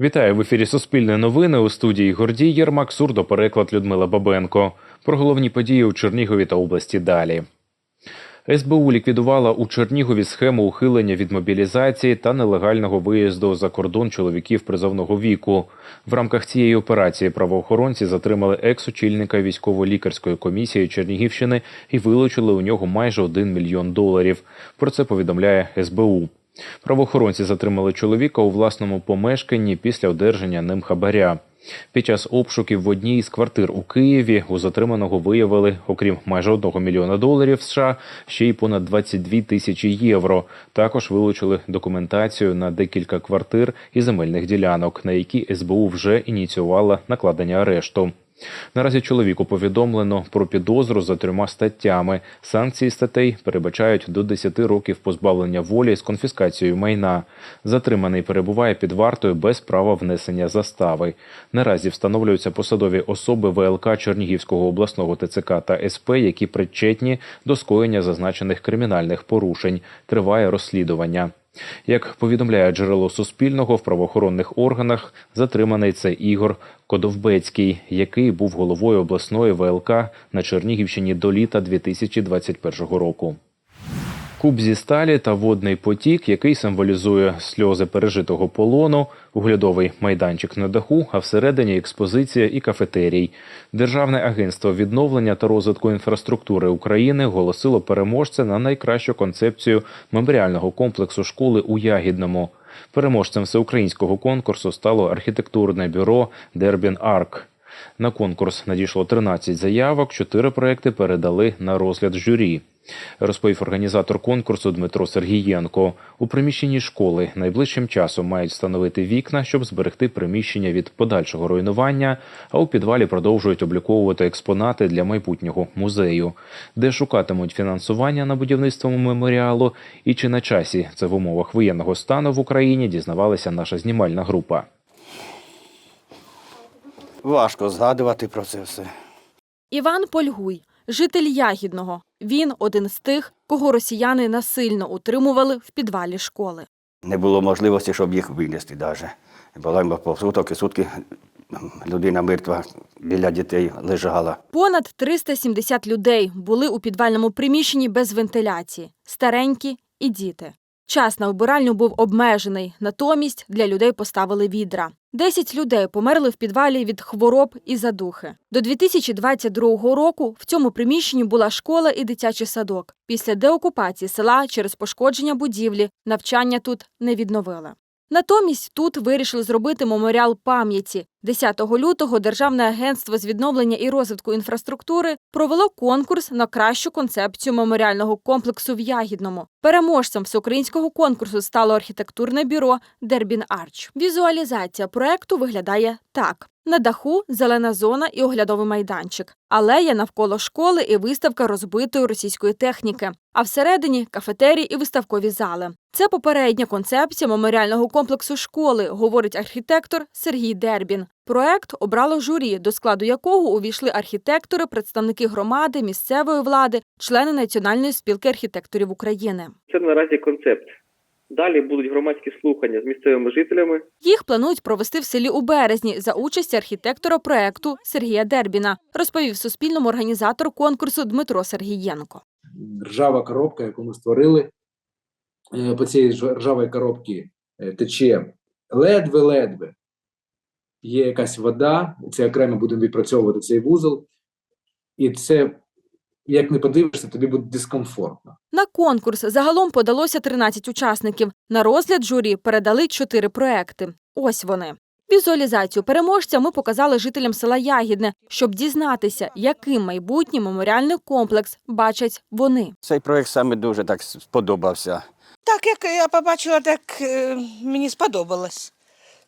Вітаю в ефірі Суспільне новини у студії Гордій Єрмак, сурдопереклад Людмила Бабенко. Про головні події у Чернігові та області далі. СБУ ліквідувала у Чернігові схему ухилення від мобілізації та нелегального виїзду за кордон чоловіків призовного віку. В рамках цієї операції правоохоронці затримали екс-очільника військово-лікарської комісії Чернігівщини і вилучили у нього майже 1 мільйон доларів. Про це повідомляє СБУ. Правоохоронці затримали чоловіка у власному помешканні після одержання ним хабаря. Під час обшуків в одній із квартир у Києві у затриманого виявили, окрім майже одного мільйона доларів США, ще й понад 22 тисячі євро. Також вилучили документацію на декілька квартир і земельних ділянок, на які СБУ вже ініціювала накладення арешту. Наразі чоловіку повідомлено про підозру за трьома статтями. Санкції статей передбачають до 10 років позбавлення волі з конфіскацією майна. Затриманий перебуває під вартою без права внесення застави. Наразі встановлюються посадові особи ВЛК Чернігівського обласного ТЦК та СП, які причетні до скоєння зазначених кримінальних порушень. Триває розслідування. Як повідомляє джерело Суспільного в правоохоронних органах, затриманий це Ігор Кодовбецький, який був головою обласної ВЛК на Чернігівщині до літа 2021 року. Куб зі сталі та водний потік, який символізує сльози пережитого полону, оглядовий майданчик на даху, а всередині експозиція і кафетерій. Державне агентство відновлення та розвитку інфраструктури України оголосило переможця на найкращу концепцію меморіального комплексу школи у Ягідному. Переможцем всеукраїнського конкурсу стало архітектурне бюро Дербін Арк. На конкурс надійшло 13 заявок, 4 проекти передали на розгляд журі. Розповів організатор конкурсу Дмитро Сергієнко. У приміщенні школи найближчим часом мають встановити вікна, щоб зберегти приміщення від подальшого руйнування. А у підвалі продовжують обліковувати експонати для майбутнього музею, де шукатимуть фінансування на будівництво меморіалу. І чи на часі це в умовах воєнного стану в Україні дізнавалася наша знімальна група. Важко згадувати про це все. Іван Польгуй, житель Ягідного. Він один з тих, кого росіяни насильно утримували в підвалі школи. Не було можливості, щоб їх винести навіть. Була по суток і сутки людина мертва біля дітей лежала. Понад 370 людей були у підвальному приміщенні без вентиляції, старенькі і діти. Час на вбиральню був обмежений, натомість для людей поставили відра. Десять людей померли в підвалі від хвороб і задухи. До 2022 року в цьому приміщенні була школа і дитячий садок. Після деокупації села через пошкодження будівлі навчання тут не відновили. Натомість тут вирішили зробити меморіал пам'яті. 10 лютого Державне агентство з відновлення і розвитку інфраструктури провело конкурс на кращу концепцію меморіального комплексу в Ягідному. Переможцем всеукраїнського конкурсу стало архітектурне бюро Дербін Арч. Візуалізація проекту виглядає так: на даху зелена зона і оглядовий майданчик, алея навколо школи і виставка розбитої російської техніки. А всередині кафетерій і виставкові зали. Це попередня концепція меморіального комплексу школи, говорить архітектор Сергій Дербін. Проект обрало журі, до складу якого увійшли архітектори, представники громади, місцевої влади, члени Національної спілки архітекторів України. Це наразі концепт. Далі будуть громадські слухання з місцевими жителями. Їх планують провести в селі у березні за участі архітектора проекту Сергія Дербіна, розповів Суспільному організатор конкурсу Дмитро Сергієнко. ржава коробка, яку ми створили. Е, По цій ржавій коробці е, тече ледве-ледве. Є якась вода, це окремо будемо відпрацьовувати цей вузол. І це, як не подивишся, тобі буде дискомфортно. На конкурс загалом подалося 13 учасників. На розгляд журі передали 4 проекти. Ось вони. Візуалізацію переможця ми показали жителям села Ягідне, щоб дізнатися, яким майбутній меморіальний комплекс бачать вони. Цей проєкт саме дуже так сподобався. Так, як я побачила, так е, мені сподобалось.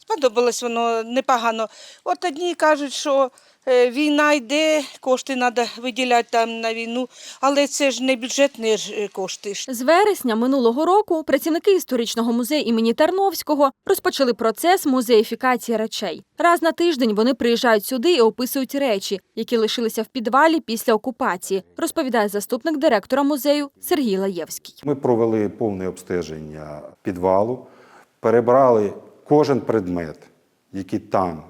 Сподобалось воно непогано. От одні кажуть, що е, війна йде, кошти треба виділяти там на війну, але це ж не бюджетні е, кошти. З вересня минулого року працівники історичного музею імені Тарновського розпочали процес музеїфікації речей. Раз на тиждень вони приїжджають сюди і описують речі, які лишилися в підвалі після окупації, розповідає заступник директора музею Сергій Лаєвський. Ми провели повне обстеження підвалу, перебрали кожен предмет, який там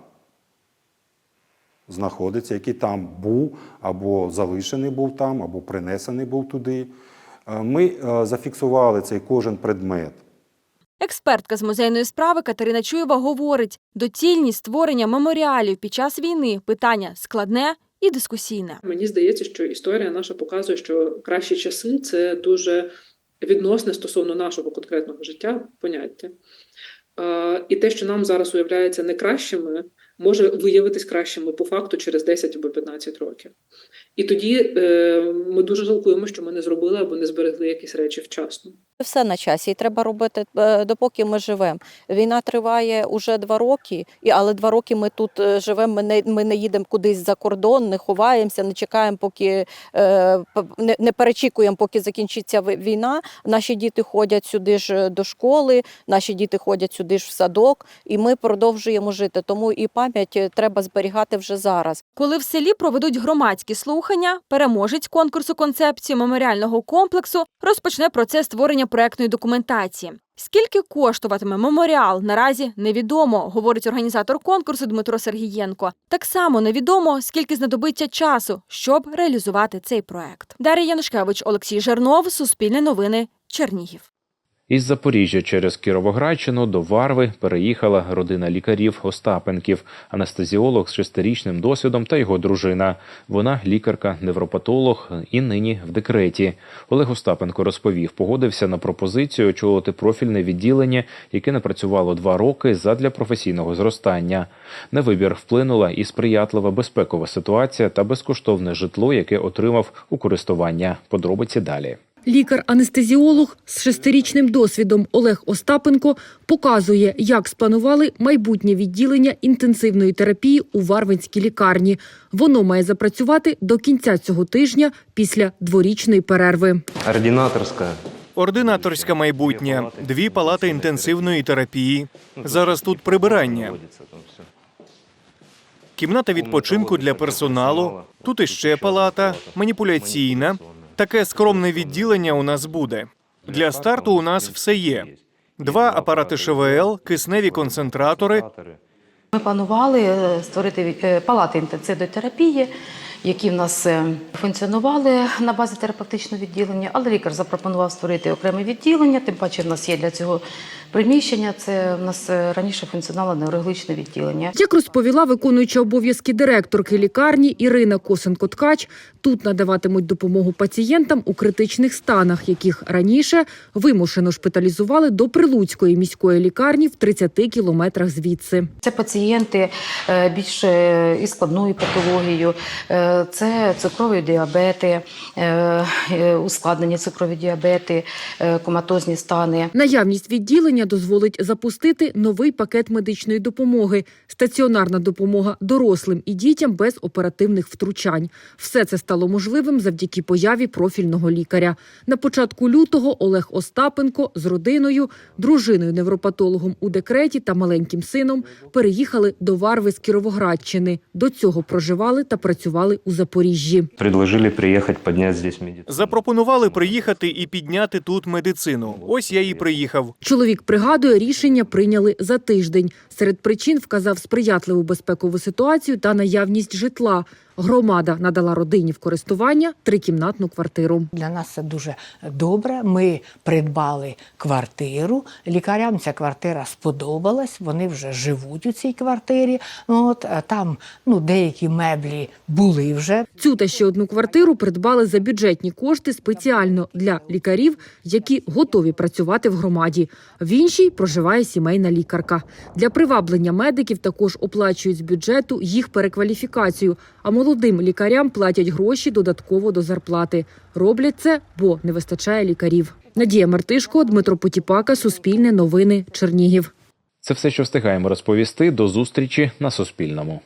знаходиться, який там був, або залишений був там, або принесений був туди. Е, Ми е, зафіксували цей кожен предмет. Експертка з музейної справи Катерина Чуєва говорить, доцільність створення меморіалів під час війни питання складне і дискусійне. Мені здається, що історія наша показує, що кращі часи це дуже відносне стосовно нашого конкретного життя поняття. І те, що нам зараз уявляється не кращими, може виявитись кращими по факту через 10 або 15 років. І тоді е, ми дуже жалкуємо, що ми не зробили або не зберегли якісь речі вчасно. Все на часі, і треба робити е, допоки ми живемо. Війна триває уже два роки, але два роки ми тут е, живемо. Ми не ми не їдемо кудись за кордон, не ховаємося, не чекаємо, поки е, не, не перечікуємо, поки закінчиться війна. Наші діти ходять сюди ж до школи, наші діти ходять сюди ж в садок, і ми продовжуємо жити. Тому і пам'ять треба зберігати вже зараз. Коли в селі проведуть громадські слухання, переможець конкурсу концепції меморіального комплексу розпочне процес створення проектної документації. Скільки коштуватиме меморіал, наразі невідомо, говорить організатор конкурсу Дмитро Сергієнко. Так само невідомо, скільки знадобиться часу, щоб реалізувати цей проект. Дар'я Янушкевич, Олексій Жернов, Суспільне новини, Чернігів. Із Запоріжжя через Кіровоградщину до Варви переїхала родина лікарів Остапенків, анестезіолог з шестирічним досвідом та його дружина. Вона лікарка-невропатолог і нині в декреті. Олег Остапенко розповів, погодився на пропозицію очолити профільне відділення, яке не працювало два роки задля професійного зростання. На вибір вплинула і сприятлива безпекова ситуація та безкоштовне житло, яке отримав у користування. Подробиці далі. Лікар-анестезіолог з шестирічним досвідом Олег Остапенко показує, як спланували майбутнє відділення інтенсивної терапії у Варвинській лікарні. Воно має запрацювати до кінця цього тижня після дворічної перерви. Ординаторська. Ординаторська майбутнє, дві палати інтенсивної терапії. Зараз тут прибирання. Кімната відпочинку для персоналу. Тут іще палата, маніпуляційна. Таке скромне відділення у нас буде. Для старту у нас все є: два апарати ШВЛ, кисневі концентратори, Ми планували е, створити е, палати інтенсивної терапії, які в нас е, функціонували на базі терапевтичного відділення, але лікар запропонував створити окреме відділення. Тим паче, в нас є для цього приміщення. Це в нас е, раніше функціонувало неврологічне відділення. Як розповіла виконуюча обов'язки директорки лікарні Ірина Косенко-Ткач, тут надаватимуть допомогу пацієнтам у критичних станах, яких раніше вимушено шпиталізували до Прилуцької міської лікарні в 30 кілометрах звідси. Це пацієнти е, більш е, із складною патологією, це цукрові діабети, е, е, ускладнені цукрові діабети, е, коматозні стани. Наявність відділення дозволить запустити новий пакет медичної допомоги, стаціонарна допомога дорослим і дітям без оперативних втручань. Все це стало можливим завдяки появі профільного лікаря. На початку лютого Олег Остапенко з родиною, дружиною невропатологом у декреті та маленьким сином переїхали до Варви з Кіровоградщини. До цього проживали та працювали у Запоріжжі. Предложили приїхати, підняти здесь медицину. запропонували приїхати і підняти тут медицину. Ось я і приїхав. Чоловік пригадує, рішення прийняли за тиждень. Серед причин вказав сприятливу безпекову ситуацію та наявність житла. Громада надала родині в користування трикімнатну квартиру. Для нас це дуже добре. Ми придбали квартиру. Лікарям ця квартира сподобалась. Вони вже живуть у цій квартирі. От там ну деякі меблі були вже. Цю та ще одну квартиру придбали за бюджетні кошти спеціально для лікарів, які готові працювати в громаді. В іншій проживає сімейна лікарка. Для приваблення медиків також оплачують з бюджету їх перекваліфікацію. А молодим лікарям платять гроші додатково до зарплати. Роблять це, бо не вистачає лікарів. Надія Мартишко, Дмитро Потіпака, Суспільне новини, Чернігів. Це все, що встигаємо розповісти. До зустрічі на Суспільному.